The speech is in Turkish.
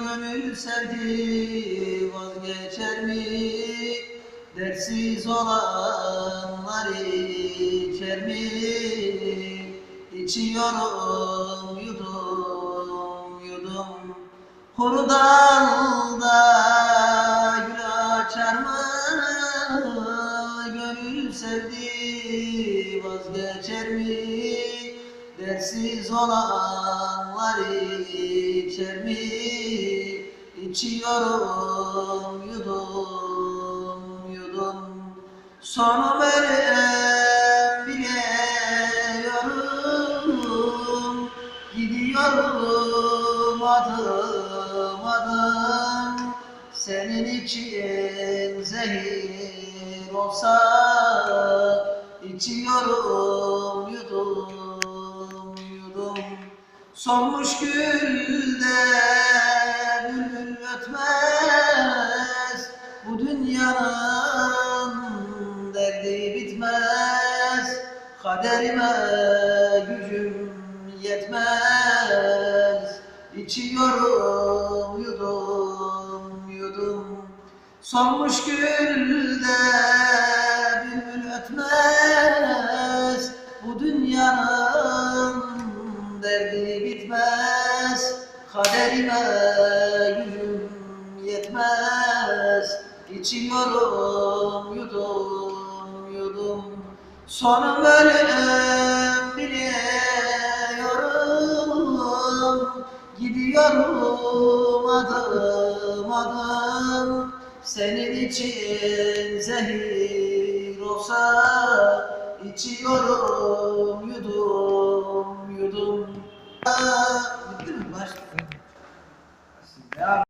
gönül sevdi vazgeçer mi? Dersiz olanlar içer mi? İçiyorum yudum yudum Hurdalda gül açar mı? Gönül sevdi vazgeçer mi? Dersiz olanları içer mi? İçiyorum yudum yudum. Sonu verem biliyorum Gidiyorum adım adım. Senin için zehir olsa içiyorum Solmuş gülde bülbül ötmez. Bu dünyanın derdi bitmez. Kaderime gücüm yetmez. İçiyorum yudum yudum. Solmuş gülde bülbül ötmez Kaderime gücüm yetmez. İçiyorum yudum yudum. Sonum ölüm biliyorum. Gidiyorum adım adım. Senin için zehir olsa içiyorum yudum yudum Bitti mi? Başla.